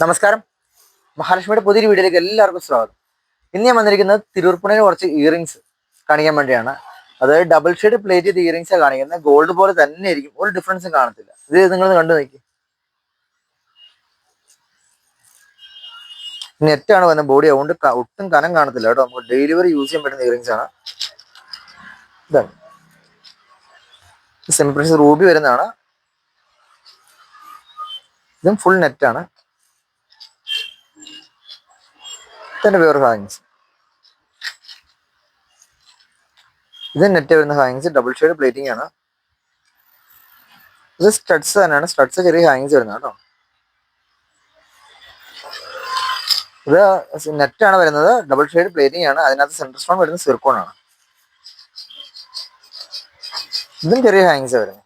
നമസ്കാരം. മഹാലക്ഷ്മിയുടെ പുതിയൊരു വീഡിയോയിലേക്ക് എല്ലാവർക്കും സ്വാഗതം. ഇന്ന് ഞാൻ വന്നിരിക്കുന്നത് തിരുവർപ്പുണയിൽ കുറച്ച് ഇയറിങ്സ് കാണിക്കാൻ വേണ്ടിയാണ്. അത് ഡബിൾ ഷെയ്ഡ് പ്ലേറ്റ് ചെയ്ത് ഇയറിങ്സ് കാണിക്കുന്നത്. ഗോൾഡ് പോലെ തന്നെ ആയിരിക്കും. ഒരു ഡിഫറൻസും കാണത്തില്ല. ഇത് നിങ്ങൾ കണ്ടു നോക്കി. നെറ്റാണ് വന്ന ബോഡി അതുകൊണ്ട് ഒട്ടും കനം കാണത്തില്ല കേട്ടോ. നമുക്ക് ഡെലിവറി യൂസ് ചെയ്യാൻ പറ്റുന്ന ഇയറിങ്സ് ആണ്. ഇതാണ് റൂബി വരുന്നതാണ്. ഇതും ഫുൾ നെറ്റാണ് തന്നെ വേറെ ഹാങ്ങിങ്സ്. ഇത് നെറ്റ് വരുന്ന ഹാങ്ങിങ്സ് ഡബിൾ ഷെയ്ഡ് പ്ലേറ്റിംഗ് ആണ്. ഇത് സ്റ്റഡ്സ് തന്നെയാണ്. സ്റ്റഡ്സ് ചെറിയ ഹാങ്ങിങ്സ് വരുന്നത് കേട്ടോ. ഇത് ആണ് വരുന്നത്. ഡബിൾ ഷെയ്ഡ് പ്ലേറ്റിംഗ് ആണ്. അതിനകത്ത് സെൻട്രൽ സ്റ്റോൺ വരുന്നത് സിർക്കോൺ ആണ്. ഇതും ചെറിയ ഹാങ്ങിങ്സ് വരുന്നത്.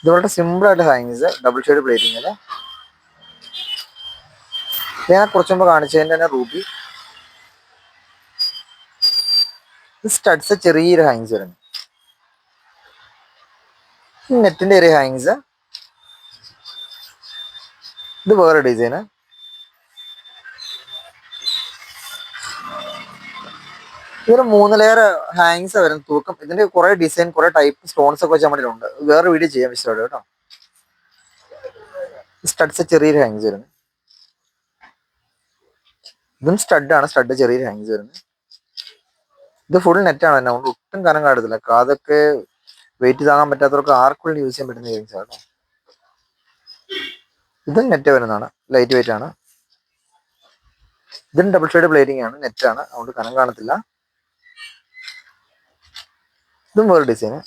ഇത് വളരെ സിമ്പിൾ ആയിട്ട് ഹാങ്ങിങ്സ് ഡബിൾ ഷെയ്ഡ് പ്ലേറ്റിംഗിൽ ഞാൻ കുറച്ച് മുമ്പ് കാണിച്ചതിന്റെ തന്നെ റൂബി. സ്റ്റഡ്സ് ചെറിയൊരു ഹാങ്സ് വരുന്നു. നെറ്റിന്റെ ചെറിയ ഹാങ്സ് ഇത് വേറെ ഡിസൈന് ഇതൊരു മൂന്ന് ലെയർ ഹാങ്സ് വരുന്ന തൂക്കം. ഇതിന്റെ കുറെ ഡിസൈൻ കുറെ ടൈപ്പ് സ്റ്റോൺസ് ഒക്കെ വെച്ച് ഉണ്ട് വേറെ വീഡിയോ ചെയ്യാൻ വിശ്വസിച്ചു കേട്ടോ. സ്റ്റഡ്സ് ചെറിയൊരു ഹാങ്സ് വരുന്നു. ഇതും സ്റ്റഡ് ആണ്. സ്റ്റഡ് ചെറിയ ഹാങ്സ് വരുന്നത്. ഇത് ഫുൾ നെറ്റ് ആണ്. തന്നെ അതുകൊണ്ട് ഒട്ടും കനം കാണത്തില്ല കാതൊക്കെ വെയിറ്റ് താങ്ങാൻ പറ്റാത്തവർക്ക് ആർക്കുള്ളിൽ യൂസ് ചെയ്യാൻ പറ്റുന്ന ഇയറിങ്സ് ആണ് ഇതും നെറ്റ് വരുന്നതാണ്. ലൈറ്റ് വെയിറ്റ് ആണ്. ഇതും ഡബിൾ ഷെയ്ഡ് പ്ലേറ്റിംഗ് ആണ്. നെറ്റ് ആണ്. അതുകൊണ്ട് കനം കാണത്തില്ല. ഇതും വേറെ ഡിസൈന്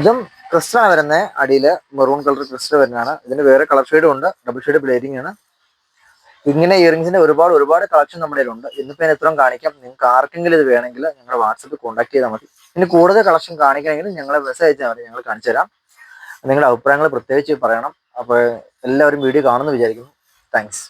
ഇതും ക്രിസ്റ്റലാണ് വരുന്നത് അടിയിൽ മെറൂൺ കളർ ക്രിസ്റ്റൽ വരുന്നതാണ്. ഇതിന് വേറെ കളർ ഷെയ്ഡും ഉണ്ട്. ഡബിൾ ഷെയ്ഡ് ബ്ലേഡിംഗ് ആണ്. ഇങ്ങനെ ഇയറിംഗ്സിന്റെ ഒരുപാട് ഒരുപാട് കളക്ഷൻ നമ്മുടെ ഉണ്ട് ഇന്നിപ്പോ ഞാൻ ഇത്രയും കാണിക്കാം. നിങ്ങൾക്ക് ആർക്കെങ്കിലും ഇത് വേണമെങ്കിൽ ഞങ്ങളുടെ വാട്സപ്പിൽ കോൺടാക്ട് ചെയ്താൽ മതി. ഇനി കൂടുതൽ കളക്ഷൻ കാണിക്കണമെങ്കിൽ ഞങ്ങളെ മെസ്സേജ് അയച്ചാൽ മതി. ഞങ്ങൾ കാണിച്ചു തരാം. നിങ്ങളുടെ അഭിപ്രായങ്ങൾ പ്രത്യേകിച്ച് പറയണം. അപ്പോൾ എല്ലാവരും വീഡിയോ കാണുമെന്ന് വിചാരിക്കുന്നു. താങ്ക്സ്